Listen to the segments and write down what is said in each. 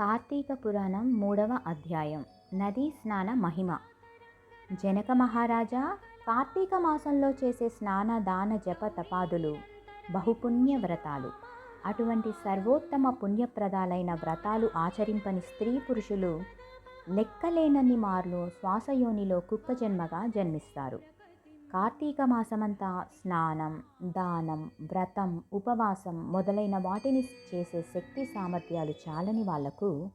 కార్తీక పురాణం మూడవ అధ్యాయం. నదీ స్నాన మహిమ. జనక మహారాజా కార్తీక మాసంలో చేసే స్నాన దాన జప తపాదులు బహుపుణ్య వ్రతాలు. అటువంటి సర్వోత్తమ పుణ్యప్రదాలైన వ్రతాలు ఆచరింపని స్త్రీ పురుషులు లెక్కలేనన్ని మార్లు శ్వాసయోనిలో కుక్క జన్మగా జన్మిస్తారు. కార్తీక మాసమంతా స్నానం దానం వ్రతం ఉపవాసం మొదలైన వాటిని చేసే శక్తి సామర్థ్యాలు చాలని వాళ్ళకు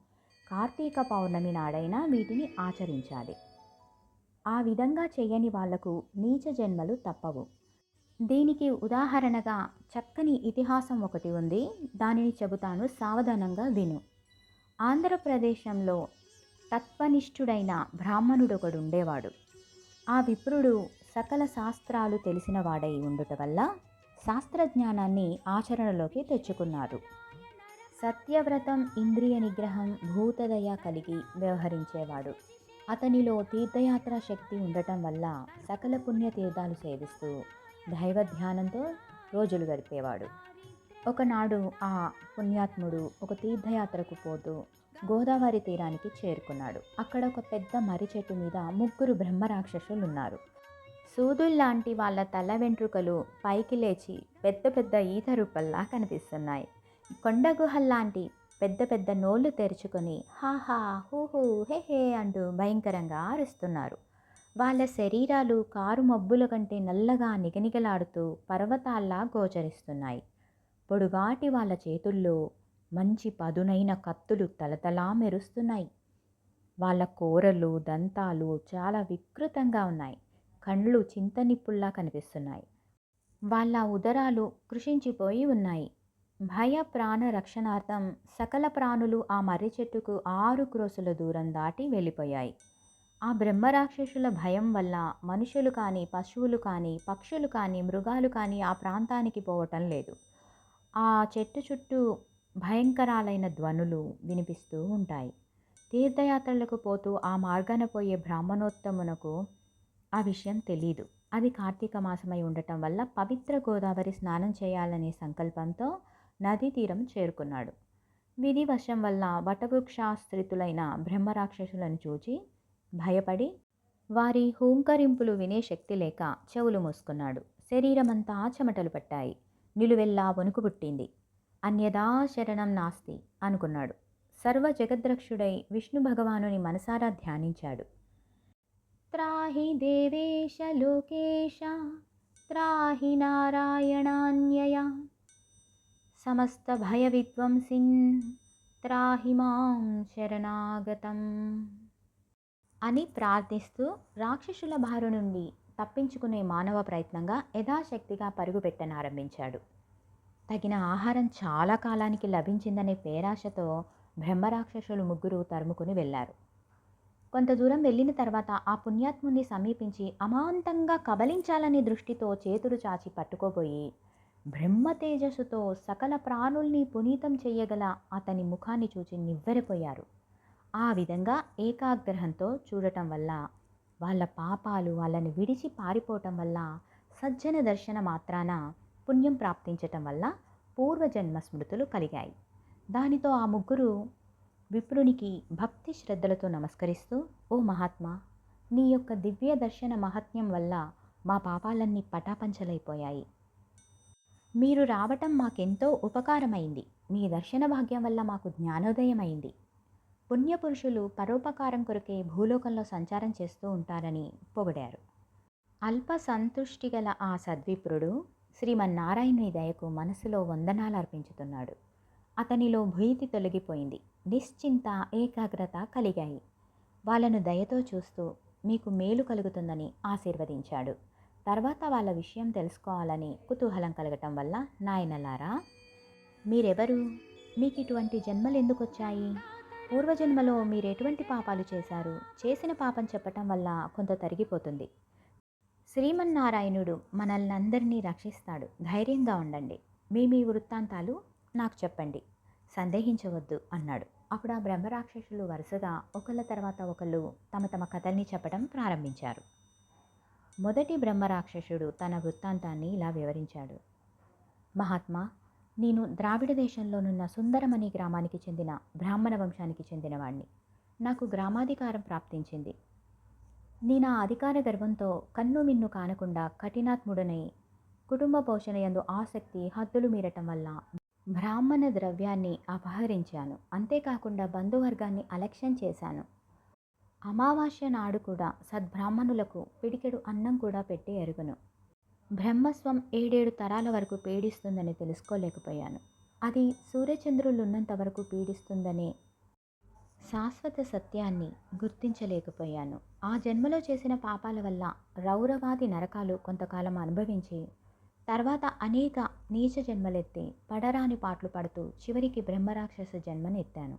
కార్తీక పౌర్ణమి నాడైనా వీటిని ఆచరించాలి. ఆ విధంగా చేయని వాళ్ళకు నీచ జన్మలు తప్పవు. దీనికి ఉదాహరణగా చక్కని ఇతిహాసం ఒకటి ఉంది. దానిని చెబుతాను సావధానంగా విను. ఆంధ్రప్రదేశంలో తత్వనిష్ఠుడైన బ్రాహ్మణుడొకడు ఉండేవాడు. ఆ విప్రుడు సకల శాస్త్రాలు తెలిసిన వాడై ఉండుట వల్ల శాస్త్రజ్ఞానాన్ని ఆచరణలోకి తెచ్చుకున్నారు సత్యవ్రతం ఇంద్రియ నిగ్రహం భూతదయ కలిగి వ్యవహరించేవాడు. అతనిలో తీర్థయాత్ర శక్తి ఉండటం వల్ల సకల పుణ్య తీర్థాలు సేవిస్తూ దైవ ధ్యానంతో రోజులు గడిపేవాడు. ఒకనాడు ఆ పుణ్యాత్ముడు ఒక తీర్థయాత్రకు పోతూ గోదావరి తీరానికి చేరుకున్నాడు. అక్కడ ఒక పెద్ద మర్రి చెట్టు మీద ముగ్గురు బ్రహ్మరాక్షసులు ఉన్నారు సూదుల్లాంటి వాళ్ళ తల వెంట్రుకలు పైకి లేచి పెద్ద పెద్ద ఈత రూపల్లా కనిపిస్తున్నాయి. కొండ గుహల్లాంటి పెద్ద పెద్ద నోళ్ళు తెరుచుకొని హాహా హూహూ హే హే అంటూ భయంకరంగా అరుస్తున్నారు. వాళ్ళ శరీరాలు కారు మబ్బుల కంటే నల్లగా నిగనిగలాడుతూ పర్వతాల్లా గోచరిస్తున్నాయి. పొడుగాటి వాళ్ళ చేతుల్లో మంచి పదునైన కత్తులు తలతలా మెరుస్తున్నాయి. వాళ్ళ కూరలు దంతాలు చాలా వికృతంగా ఉన్నాయి. కళ్ళు చింతనిప్పుల్లా కనిపిస్తున్నాయి. వాళ్ళ ఉదరాలు కృషించిపోయి ఉన్నాయి. భయ ప్రాణ రక్షణార్థం సకల ప్రాణులు ఆ మర్రి చెట్టుకు ఆరు క్రోసుల దూరం దాటి వెళ్ళిపోయాయి. ఆ బ్రహ్మరాక్షసుల భయం వల్ల మనుషులు కానీ పశువులు కానీ పక్షులు కానీ మృగాలు కానీ ఆ ప్రాంతానికి పోవటం లేదు. ఆ చెట్టు చుట్టూ భయంకరాలైన ధ్వనులు వినిపిస్తూ ఉంటాయి. తీర్థయాత్రలకు పోతూ ఆ మార్గాన పోయే బ్రాహ్మణోత్తమునకు ఆ విషయం తెలీదు. అది కార్తీక మాసమై ఉండటం వల్ల పవిత్ర గోదావరి స్నానం చేయాలనే సంకల్పంతో నదీ తీరం చేరుకున్నాడు. విధివశం వల్ల వటవృక్షాశ్రితులైన బ్రహ్మరాక్షసులను చూచి భయపడి వారి హూంకరింపులు వినే శక్తి లేక చెవులు మూసుకున్నాడు. శరీరమంతా చెమటలు పట్టాయి. నిలువెల్లా వణుకు పుట్టింది. అన్యదా శరణం నాస్తి అనుకున్నాడు. సర్వ జగద్రక్షుడై విష్ణు భగవానుని మనసారా ధ్యానించాడు. త్రాహి దేవేశ लोकेश త్రాహి నారాయణాన్యయ. సమస్త భయ త్రాహి మాం శరణాగతం. అని ప్రార్థిస్తూ రాక్షసుల బారు నుండి తప్పించుకునే మానవ ప్రయత్నంగా యథాశక్తిగా పరుగుపెట్టనారంభించాడు. తగిన ఆహారం చాలా కాలానికి లభించిందనే పేరాశతో బ్రహ్మరాక్షసులు ముగ్గురు తరుముకుని వెళ్ళారు. కొంత దూరం వెళ్ళిన తర్వాత ఆ పుణ్యాత్ముని సమీపించి అమాంతంగా కబలించాలనే దృష్టితో చేతులు చాచి పట్టుకోబోయి బ్రహ్మ తేజస్సుతో సకల ప్రాణుల్ని పునీతం చేయగల అతని ముఖాన్ని చూచి నివ్వెరపోయారు. ఆ విధంగా ఏకాగ్రహంతో చూడటం వల్ల వాళ్ళ పాపాలు వాళ్ళని విడిచి పారిపోవటం వల్ల సజ్జన దర్శన మాత్రాన పుణ్యం ప్రాప్తించటం వల్ల పూర్వజన్మ స్మృతులు కలిగాయి. దానితో ఆ ముగ్గురు విప్రునికి భక్తి శ్రద్ధలతో నమస్కరిస్తూ ఓ మహాత్మా నీ యొక్క దివ్య దర్శన మహత్యం వల్ల మా పాపాలన్నీ పటాపంచలైపోయాయి. మీరు రావటం మాకెంతో ఉపకారమైంది. మీ దర్శన భాగ్యం వల్ల మాకు జ్ఞానోదయమైంది. పుణ్యపురుషులు పరోపకారం కొరకే భూలోకంలో సంచారం చేస్తూ ఉంటారని పొగిడారు. అల్ప సంతుష్టి గల ఆ సద్విప్రుడు శ్రీమన్నారాయణుని దయకు మనసులో వందనాలు అర్పించుతున్నాడు అతనిలో భీతి తొలగిపోయింది. నిశ్చింత ఏకాగ్రత కలిగాయి. వాళ్ళను దయతో చూస్తూ మీకు మేలు కలుగుతుందని ఆశీర్వదించాడు. తర్వాత వాళ్ళ విషయం తెలుసుకోవాలని కుతూహలం కలగటం వల్ల నాయనలారా మీరెవరు? మీకు ఇటువంటి జన్మలు ఎందుకు వచ్చాయి పూర్వజన్మలో మీరు ఎటువంటి పాపాలు చేశారు? చేసిన పాపం చెప్పటం వల్ల కొంత తరిగిపోతుంది. శ్రీమన్నారాయణుడు మనల్ని అందరినీ రక్షిస్తాడు. ధైర్యంగా ఉండండి. మీ మీ వృత్తాంతాలు నాకు చెప్పండి. సందేహించవద్దు అన్నాడు. అప్పుడు ఆ బ్రహ్మరాక్షసులు వరుసగా ఒకళ్ళ తర్వాత ఒకళ్ళు తమ తమ కథల్ని చెప్పడం ప్రారంభించారు. మొదటి బ్రహ్మరాక్షసుడు తన వృత్తాంతాన్ని ఇలా వివరించాడు. మహాత్మా నేను ద్రావిడ దేశంలోనున్న సుందరమణి గ్రామానికి చెందిన బ్రాహ్మణ వంశానికి చెందినవాణ్ణి. నాకు గ్రామాధికారం ప్రాప్తించింది. నేను ఆ అధికార గర్వంతో కన్ను మిన్ను కానకుండా కఠినాత్ముడనై కుటుంబ పోషణ యందు ఆసక్తి హద్దులు మీరటం వల్ల బ్రాహ్మణ ద్రవ్యాన్ని అపహరించాను. అంతేకాకుండా బంధువర్గాన్ని అలక్ష్యం చేశాను. అమావాస్య నాడు కూడా సద్బ్రాహ్మణులకు పిడికెడు అన్నం కూడా పెట్టి ఎరుగును. బ్రహ్మస్వం ఏడేడు తరాల వరకు పీడిస్తుందని తెలుసుకోలేకపోయాను. అది సూర్యచంద్రులున్నంత వరకు పీడిస్తుందనే శాశ్వత సత్యాన్ని గుర్తించలేకపోయాను. ఆ జన్మలో చేసిన పాపాల వల్ల రౌరవాది నరకాలు కొంతకాలం అనుభవించి తర్వాత అనేక నీచ జన్మలెత్తి పడరాని పాటలు పడుతూ చివరికి బ్రహ్మరాక్షస జన్మనెత్తాను.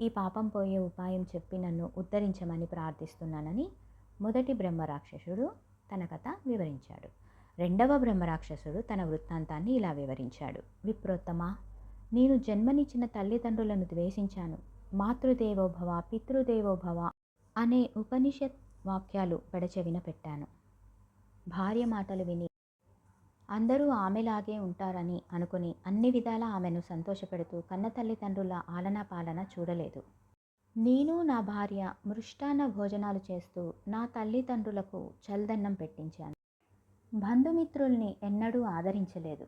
ఈ పాపం పోయే ఉపాయం చెప్పి నన్ను ఉద్ధరించమని ప్రార్థిస్తున్నానని మొదటి బ్రహ్మరాక్షసుడు తన కథ వివరించాడు. రెండవ బ్రహ్మరాక్షసుడు తన వృత్తాంతాన్ని ఇలా వివరించాడు. విప్రోత్తమ నేను జన్మనిచ్చిన తల్లిదండ్రులను ద్వేషించాను. మాతృదేవోభవ పితృదేవోభవ అనే ఉపనిషత్ వాక్యాలు పెడచెవిన పెట్టాను. భార్య మాటలు విని అందరూ ఆమెలాగే ఉంటారని అనుకుని అన్ని విధాలా ఆమెను సంతోషపెడుతూ కన్న తల్లిదండ్రుల ఆలనా పాలన చూడలేదు. నేను నా భార్య మృష్టాన్న భోజనాలు చేస్తూ నా తల్లిదండ్రులకు చల్దన్నం పెట్టించాను. బంధుమిత్రుల్ని ఎన్నడూ ఆదరించలేదు.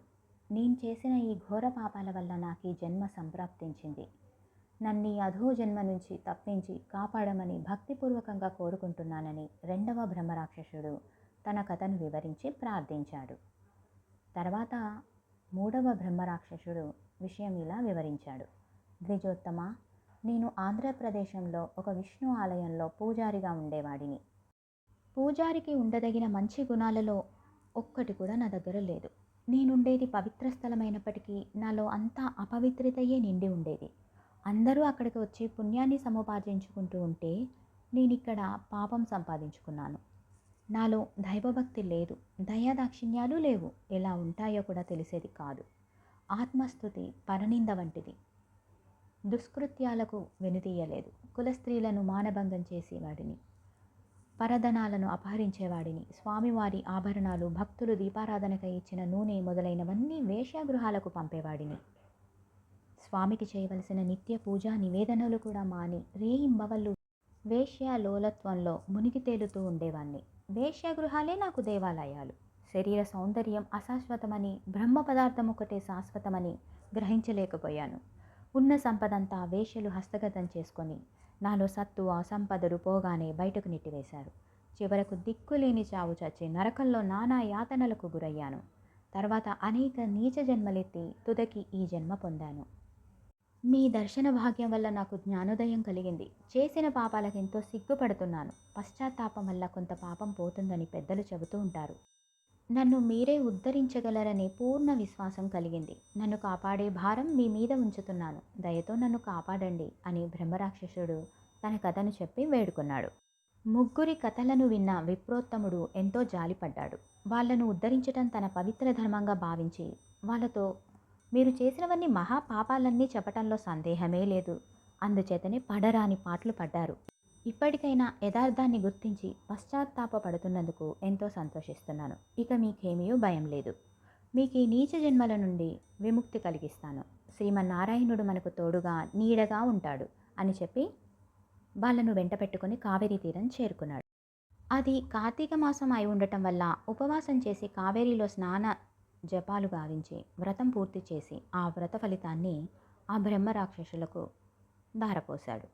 నేను చేసిన ఈ ఘోర పాపాల వల్ల నాకు ఈ జన్మ సంప్రాప్తించింది. నన్ను అధో జన్మ నుంచి తప్పించి కాపాడమని భక్తిపూర్వకంగా కోరుకుంటున్నానని రెండవ బ్రహ్మరాక్షసుడు తన కథను వివరించి ప్రార్థించాడు. తర్వాత మూడవ బ్రహ్మరాక్షసుడు విషయం ఇలా వివరించాడు. ద్విజోత్తమ నేను ఆంధ్రప్రదేశంలో ఒక విష్ణు ఆలయంలో పూజారిగా ఉండేవాడిని. పూజారికి ఉండదగిన మంచి గుణాలలో ఒక్కటి కూడా నా దగ్గర లేదు. నేనుండేది పవిత్ర స్థలమైనప్పటికీ నాలో అంతా అపవిత్రతయే నిండి ఉండేది. అందరూ అక్కడికి వచ్చి పుణ్యాన్ని సముపార్జించుకుంటూ ఉంటే నేను ఇక్కడ పాపం సంపాదించుకున్నాను. నాలో దైవభక్తి లేదు దయాదాక్షిణ్యాలు లేవు. ఎలా ఉంటాయో కూడా తెలిసేది కాదు. ఆత్మస్థుతి పరనింద వంటిది. దుష్కృత్యాలకు వెనుతీయలేదు కుల స్త్రీలను మానభంగం చేసేవాడిని. పరధనాలను అపహరించేవాడిని. స్వామివారి ఆభరణాలు భక్తులు దీపారాధనకై ఇచ్చిన నూనె మొదలైనవన్నీ వేశ్యాగృహాలకు పంపేవాడిని. స్వామికి చేయవలసిన నిత్య పూజా నివేదనలు కూడా మాని రేయింబవళ్ళు వేశ్యాలోలత్వంలో మునిగి తేలుతూ ఉండేవాణ్ణి. వేశ్యాగృహాలే నాకు దేవాలయాలు. శరీర సౌందర్యం అశాశ్వతమని బ్రహ్మ పదార్థం ఒకటే శాశ్వతమని గ్రహించలేకపోయాను. ఉన్న సంపదంతా వేషలు హస్తగతం చేసుకొని నాలో సత్తు ఆ సంపదలు పోగానే బయటకు నెట్టివేశారు. చివరకు దిక్కులేని చావు చచ్చి నరకంలో నానా యాతనలకు గురయ్యాను. తర్వాత అనేక నీచ జన్మలెత్తి తుదకి ఈ జన్మ పొందాను. మీ దర్శన భాగ్యం వల్ల నాకు జ్ఞానోదయం కలిగింది. చేసిన పాపాలకు ఎంతో సిగ్గుపడుతున్నాను. పశ్చాత్తాపం వల్ల కొంత పాపం పోతుందని పెద్దలు చెబుతూ ఉంటారు. నన్ను మీరే ఉద్ధరించగలరనే పూర్ణ విశ్వాసం కలిగింది. నన్ను కాపాడే భారం మీ మీద ఉంచుతున్నాను. దయతో నన్ను కాపాడండి అని బ్రహ్మరాక్షసుడు తన కథను చెప్పి వేడుకున్నాడు. ముగ్గురి కథలను విన్న విప్రోత్తముడు ఎంతో జాలిపడ్డాడు. వాళ్ళను ఉద్ధరించటం తన పవిత్ర ధర్మంగా భావించి వాళ్ళతో మీరు చేసినవన్నీ మహాపాపాలన్నీ చెప్పటంలో సందేహమే లేదు. అందుచేతనే పడరాని పాటలు పడ్డారు. ఇప్పటికైనా యథార్థాన్ని గుర్తించి పశ్చాత్తాపపడుతున్నందుకు ఎంతో సంతోషిస్తున్నాను. ఇక మీకేమీ భయం లేదు. మీకు ఈ నీచ జన్మల నుండి విముక్తి కలిగిస్తాను. శ్రీమన్నారాయణుడు మనకు తోడుగా నీడగా ఉంటాడు అని చెప్పి వాళ్ళను వెంట పెట్టుకొని కావేరీ తీరం చేరుకున్నాడు. అది కార్తీక మాసం అయి ఉండటం వల్ల ఉపవాసం చేసి కావేరీలో స్నాన జపాలు గావించి వ్రతం పూర్తి చేసి ఆ వ్రత ఫలితాన్ని ఆ బ్రహ్మరాక్షసులకు దారపోశాడు ధారపోశాడు.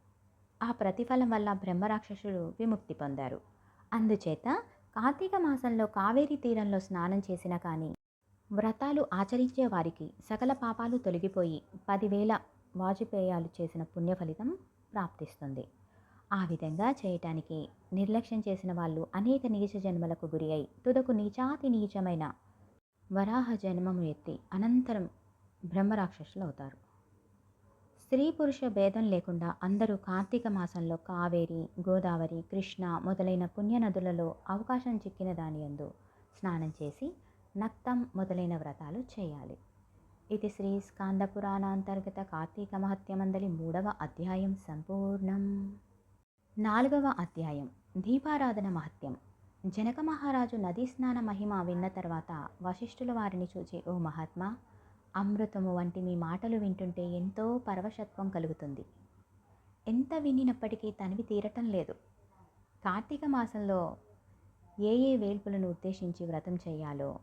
ఆ ప్రతిఫలం వల్ల బ్రహ్మరాక్షసులు విముక్తి పొందారు. అందుచేత కార్తీక మాసంలో కావేరీ తీరంలో స్నానం చేసినా కానీ వ్రతాలు ఆచరించే వారికి సకల పాపాలు తొలగిపోయి పదివేల వాజపేయాలు చేసిన పుణ్య ఫలితం ప్రాప్తిస్తుంది. ఆ విధంగా చేయటానికి నిర్లక్ష్యం చేసిన వాళ్ళు అనేక నీచ జన్మలకు గురి అయి తుదకు నీచాతి నీచమైన వరాహ జన్మము ఎత్తి అనంతరం బ్రహ్మరాక్షసులు అవుతారు స్త్రీ పురుష భేదం లేకుండా అందరూ కార్తీక మాసంలో కావేరి గోదావరి కృష్ణ మొదలైన పుణ్యనదులలో అవకాశం చిక్కిన దాని యందు స్నానం చేసి నక్తం మొదలైన వ్రతాలు చేయాలి. ఇది శ్రీ స్కాంద పురాణాంతర్గత కార్తీక మహత్యమందలి మూడవ అధ్యాయం సంపూర్ణం. నాలుగవ అధ్యాయం దీపారాధన మహత్యం. జనక మహారాజు నదీ స్నాన మహిమ విన్న తర్వాత వశిష్ఠుల వారిని చూచి ఓ మహాత్మా అమృతము వంటి మీ మాటలు వింటుంటే ఎంతో పరవశత్వం కలుగుతుంది. ఎంత వినినప్పటికీ తనివి తీరటం లేదు. కార్తీక మాసంలో ఏ ఏ వేల్పులను ఉద్దేశించి వ్రతం చేయాలో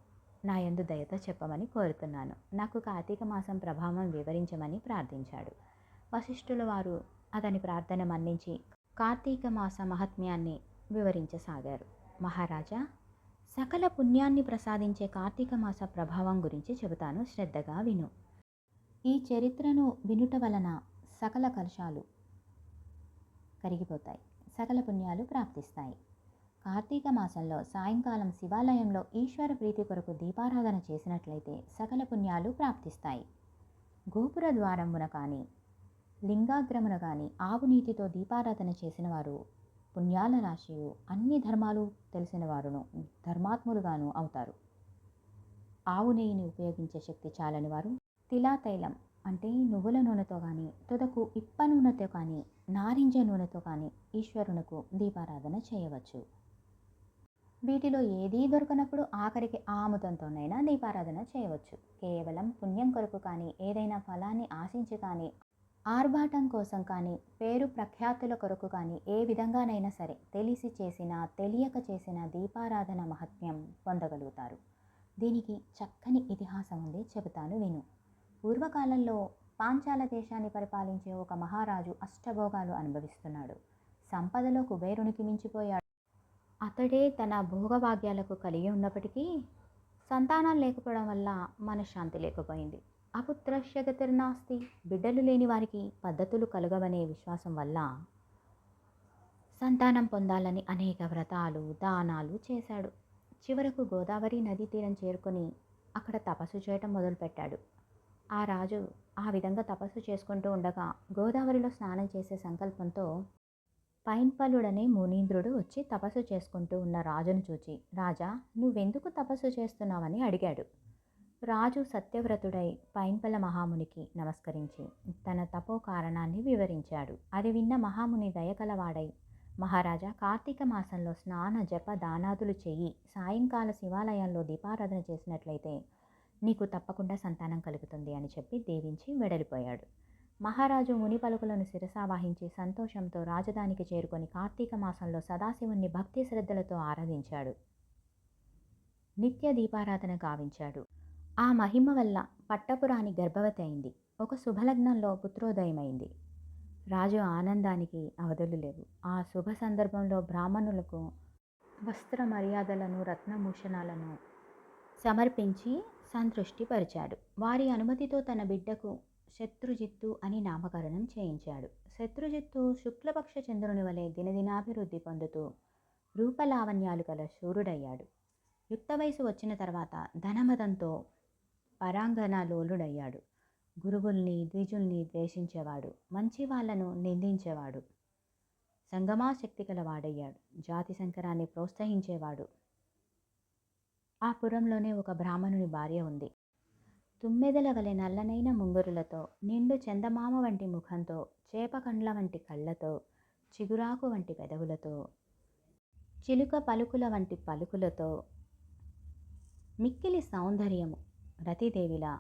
నా యందు దయతో చెప్పమని కోరుతున్నాను. నాకు కార్తీక మాసం ప్రభావం వివరించమని ప్రార్థించాడు. వశిష్ఠుల వారు అతని ప్రార్థన మన్నించి కార్తీక మాస మహాత్మ్యాన్ని వివరించసాగారు. మహారాజా సకల పుణ్యాన్ని ప్రసాదించే కార్తీక మాస ప్రభావం గురించి చెబుతాను. శ్రద్ధగా విను. ఈ చరిత్రను వినుట వలన సకల కలుషాలు కరిగిపోతాయి సకల పుణ్యాలు ప్రాప్తిస్తాయి. కార్తీక మాసంలో సాయంకాలం శివాలయంలో ఈశ్వర ప్రీతి కొరకు దీపారాధన చేసినట్లయితే సకల పుణ్యాలు ప్రాప్తిస్తాయి. గోపుర ద్వారమున కానీ లింగాగ్రమున కానీ ఆవు నీటితో దీపారాధన చేసిన వారు పుణ్యాల రాశియు అన్ని ధర్మాలు తెలిసిన వారును ధర్మాత్ములుగాను అవుతారు. ఆవు నెయ్యిని ఉపయోగించే శక్తి చాలని వారు. తిలా తైలం అంటే నువ్వుల నూనెతో కానీ తుదకు ఇప్ప నూనెతో కానీ నారింజ నూనెతో కానీ ఈశ్వరునకు దీపారాధన చేయవచ్చు. వీటిలో ఏదీ దొరకనప్పుడు ఆఖరికి ఆముదంతోనైనా దీపారాధన చేయవచ్చు. కేవలం పుణ్యం కొరకు కానీ ఏదైనా ఫలాన్ని ఆశించి కానీ ఆర్భాటం కోసం కానీ పేరు ప్రఖ్యాతుల కొరకు కానీ ఏ విధంగానైనా సరే తెలిసి చేసిన తెలియక చేసిన దీపారాధన మహత్యం పొందగలుగుతారు. దీనికి చక్కని ఇతిహాసం ఉంది చెబుతాను విను. పూర్వకాలంలో పాంచాల దేశాన్ని పరిపాలించే ఒక మహారాజు అష్టభోగాలు అనుభవిస్తున్నాడు. సంపదలో కుబేరునికి మించిపోయాడు. అతడే తన భోగభాగ్యాలకు కలిగి ఉన్నప్పటికీ సంతానం లేకపోవడం వల్ల మనశ్శాంతి లేకపోయింది. అపుత్రస్య గతిర్నాస్తి. బిడ్డలు లేని వారికి పద్ధతులు కలగవనే విశ్వాసం వల్ల సంతానం పొందాలని అనేక వ్రతాలు దానాలు చేశాడు. చివరకు గోదావరి నదీ తీరం చేరుకొని అక్కడ తపస్సు చేయటం మొదలుపెట్టాడు. ఆ రాజు ఆ విధంగా తపస్సు చేసుకుంటూ ఉండగా గోదావరిలో స్నానం చేసే సంకల్పంతో పైన్పల్లుడనే మునీంద్రుడు వచ్చి తపస్సు చేసుకుంటూ ఉన్న రాజును చూచి రాజా నువ్వెందుకు తపస్సు చేస్తున్నావని అడిగాడు. రాజు సత్యవ్రతుడై పైన్పల మహామునికి నమస్కరించి తన తపో కారణాన్ని వివరించాడు. అది విన్న మహాముని దయకలవాడై మహారాజా కార్తీక మాసంలో స్నాన జప దానాదులు చేయి. సాయంకాల శివాలయంలో దీపారాధన చేసినట్లయితే నీకు తప్పకుండా సంతానం కలుగుతుంది అని చెప్పి దీవించి వెడలిపోయాడు. మహారాజు ముని పలుకులను శిరసావాహించి సంతోషంతో రాజధానికి చేరుకొని కార్తీక మాసంలో సదాశివుణ్ణి భక్తి శ్రద్ధలతో ఆరాధించాడు. నిత్య దీపారాధన గావించాడు. ఆ మహిమ వల్ల పట్టపురాణి గర్భవతి అయింది. ఒక శుభలగ్నంలో పుత్రోదయమైంది. రాజు ఆనందానికి అవధులు లేవు. ఆ శుభ సందర్భంలో బ్రాహ్మణులకు వస్త్ర మర్యాదలను రత్నభూషణాలను సమర్పించి సంతృష్టిపరిచాడు వారి అనుమతితో తన బిడ్డకు శత్రుజిత్తు అని నామకరణం చేయించాడు. శత్రుజిత్తు శుక్లపక్ష చంద్రుని వలె దినదినాభివృద్ధి పొందుతూ రూపలావణ్యాలు గల శూరుడయ్యాడు. యుక్త వయసు వచ్చిన తర్వాత ధనమదంతో పరాంగణ లోలుడయ్యాడు గురువుల్ని ద్విజుల్ని ద్వేషించేవాడు మంచి వాళ్ళను నిందించేవాడు. సంగమాశక్తి గల వాడయ్యాడు జాతి సంకరాన్ని ప్రోత్సహించేవాడు. ఆ పురంలోనే ఒక బ్రాహ్మణుని భార్య ఉంది. తుమ్మెదల వలె నల్లనైన ముంగురులతో నిండు చందమామ వంటి ముఖంతో చేపకండ్ల వంటి కళ్ళతో చిగురాకు వంటి పెదవులతో చిలుక పలుకుల వంటి పలుకులతో మిక్కిలి సౌందర్యము రతిదేవిలా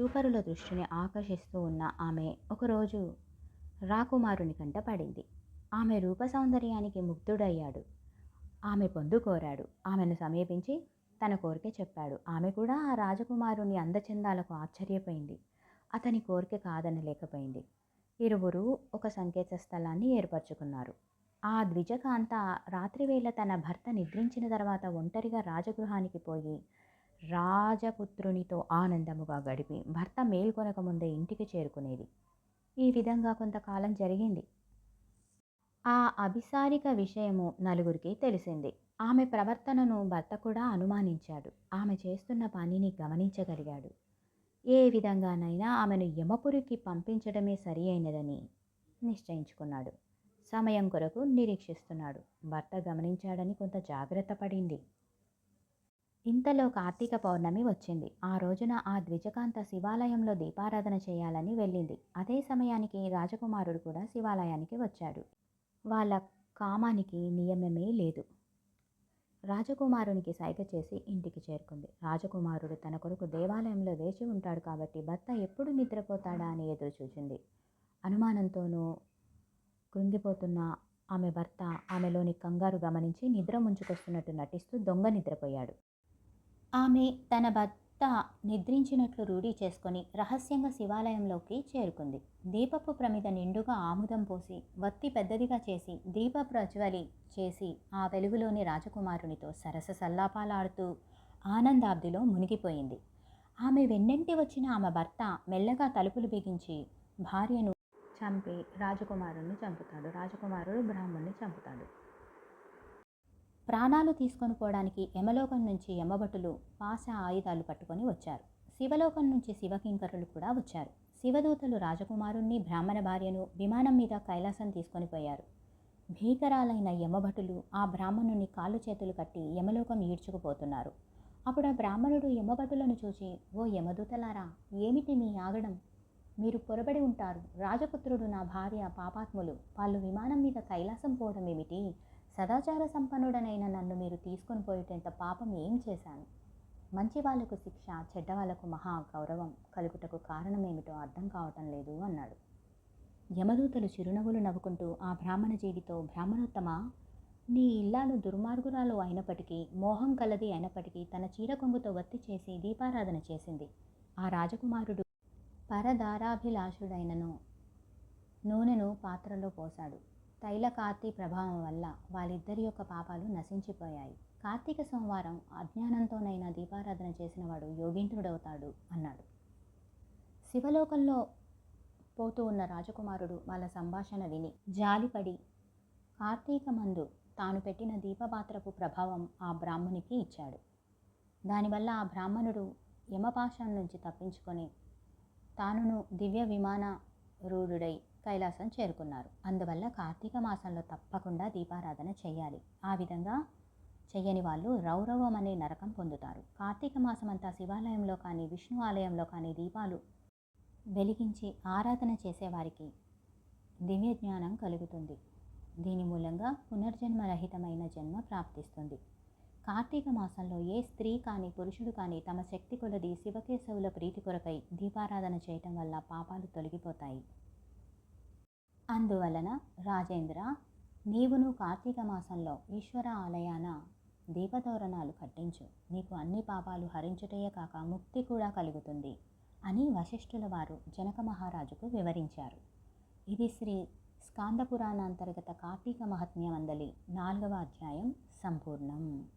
చూపరుల దృష్టిని ఆకర్షిస్తూ ఉన్న ఆమె ఒకరోజు రాకుమారుని కంట పడింది. ఆమె రూప సౌందర్యానికి ముగ్ధుడయ్యాడు. ఆమె పొందు కోరాడు. ఆమెను సమీపించి తన కోరిక చెప్పాడు. ఆమె కూడా ఆ రాజకుమారుని అందచందాలకు ఆశ్చర్యపోయింది. అతని కోరిక కాదనలేకపోయింది ఇరువురు ఒక సంకేత స్థలాన్ని ఏర్పరచుకున్నారు. ఆ ద్విజకాంత రాత్రివేళ తన భర్త నిద్రించిన తర్వాత ఒంటరిగా రాజగృహానికి పోయి రాజపుత్రునితో ఆనందముగా గడిపి భర్త మేల్కొనక ముందే ఇంటికి చేరుకునేది. ఈ విధంగా కొంతకాలం జరిగింది. ఆ అభిసారిక విషయము నలుగురికి తెలిసింది. ఆమె ప్రవర్తనను భర్త కూడా అనుమానించాడు. ఆమె చేస్తున్న పనిని గమనించగలిగాడు. ఏ విధంగానైనా ఆమెను యమపురికి పంపించడమే సరి అయినదని నిశ్చయించుకున్నాడు. సమయం కొరకు నిరీక్షిస్తున్నాడు. భర్త గమనించాడని కొంత జాగ్రత్త పడింది. ఇంతలో కార్తీక పౌర్ణమి వచ్చింది. ఆ రోజున ఆ ద్విజకాంత శివాలయంలో దీపారాధన చేయాలని వెళ్ళింది. అదే సమయానికి రాజకుమారుడు కూడా శివాలయానికి వచ్చాడు. వాళ్ళ కామానికి నియమమే లేదు. రాజకుమారునికి సైగ చేసి ఇంటికి చేరుకుంది. రాజకుమారుడు తన కొరకు దేవాలయంలో వేచి ఉంటాడు కాబట్టి భర్త ఎప్పుడు నిద్రపోతాడా అని ఎదురు చూచింది. అనుమానంతోనూ కృంగిపోతున్న ఆమె భర్త ఆమెలోని కంగారు గమనించి నిద్ర ముంచుకొస్తున్నట్టు నటిస్తూ దొంగ నిద్రపోయాడు. ఆమె తన భర్త నిద్రించినట్లు రూఢీ చేసుకొని రహస్యంగా శివాలయంలోకి చేరుకుంది. దీపపు ప్రమిద నిండుగా ఆముదం పోసి వత్తి పెద్దదిగా చేసి దీప ప్రజ్వలి చేసి ఆ వెలుగులోని రాజకుమారునితో సరస సల్లాపాలాడుతూ ఆనందాబ్దిలో మునిగిపోయింది. ఆమె వెన్నెంటి వచ్చిన ఆమె భర్త మెల్లగా తలుపులు బిగించి భార్యను చంపి రాజకుమారుణ్ణి చంపుతాడు. రాజకుమారుడు బ్రాహ్మణ్ణి చంపుతాడు. ప్రాణాలు తీసుకొని పోవడానికి యమలోకం నుంచి యమభటులు పాశ ఆయుధాలు పట్టుకొని వచ్చారు. శివలోకం నుంచి శివకింకరులు కూడా వచ్చారు. శివదూతలు రాజకుమారుణ్ణి బ్రాహ్మణ భార్యను విమానం మీద కైలాసం తీసుకొని పోయారు. భీకరాలైన యమభటులు ఆ బ్రాహ్మణుని కాళ్ళు చేతులు కట్టి యమలోకం ఈడ్చుకుపోతున్నారు. అప్పుడు ఆ బ్రాహ్మణుడు యమభటులను చూసి ఓ యమదూతలారా ఏమిటి మీ ఆగడం? మీరు పొరబడి ఉంటారు. రాజపుత్రుడు నా భార్య పాపాత్ములు. వాళ్ళు విమానం మీద కైలాసం పోవడం ఏమిటి? సదాచార సంపన్నుడనైన నన్ను మీరు తీసుకొని పోయేటంత పాపం ఏం చేశాను? మంచి వాళ్ళకు శిక్ష చెడ్డ వాళ్ళకు మహా గౌరవం కలుగుటకు కారణమేమిటో అర్థం కావటం లేదు అన్నాడు. యమదూతలు చిరునవ్వులు నవ్వుకుంటూ ఆ బ్రాహ్మణ జీవితో బ్రాహ్మణోత్తమ నీ ఇల్లాలు దుర్మార్గురాలు అయినప్పటికీ మోహం కలది అయినప్పటికీ తన చీర కొంగుతో వత్తి చేసి దీపారాధన చేసింది. ఆ రాజకుమారుడు పరదారాభిలాషుడైనను నూనెను పాత్రలో పోశాడు. తైల కార్తీ ప్రభావం వల్ల వాళ్ళిద్దరి యొక్క పాపాలు నశించిపోయాయి. కార్తీక సోమవారం అజ్ఞానంతోనైనా దీపారాధన చేసినవాడు యోగీంద్రుడవుతాడు అన్నాడు. శివలోకంలో పోతూ ఉన్న రాజకుమారుడు వాళ్ళ సంభాషణ విని జాలిపడి కార్తీక మందు తాను పెట్టిన దీపపాత్రపు ప్రభావం ఆ బ్రాహ్మణికి ఇచ్చాడు. దానివల్ల ఆ బ్రాహ్మణుడు యమపాశం నుంచి తప్పించుకొని తానును దివ్య విమాన రూఢుడై కైలాసం చేరుకున్నారు. అందువల్ల కార్తీక మాసంలో తప్పకుండా దీపారాధన చేయాలి. ఆ విధంగా చెయ్యని వాళ్ళు రౌరవం అనే నరకం పొందుతారు. కార్తీక మాసం అంతా శివాలయంలో కానీ విష్ణు ఆలయంలో కానీ దీపాలు వెలిగించి ఆరాధన చేసేవారికి దివ్య జ్ఞానం కలుగుతుంది. దీని మూలంగా పునర్జన్మరహితమైన జన్మ ప్రాప్తిస్తుంది. కార్తీక మాసంలో ఏ స్త్రీ కానీ పురుషుడు కానీ తమ శక్తి కొలది శివకేశవుల ప్రీతి కొరకై దీపారాధన చేయటం వల్ల పాపాలు తొలగిపోతాయి. అందువలన రాజేంద్ర నీవును కార్తీక మాసంలో ఈశ్వర ఆలయాన దీపతోరణాలు కట్టించు. నీకు అన్ని పాపాలు హరించుటయే కాక ముక్తి కూడా కలుగుతుంది అని వశిష్ఠుల వారు జనక మహారాజుకు వివరించారు. ఇది శ్రీ స్కాందపురాణాంతర్గత కార్తీక మహాత్మ్యమందలి నాలుగవ అధ్యాయం సంపూర్ణం.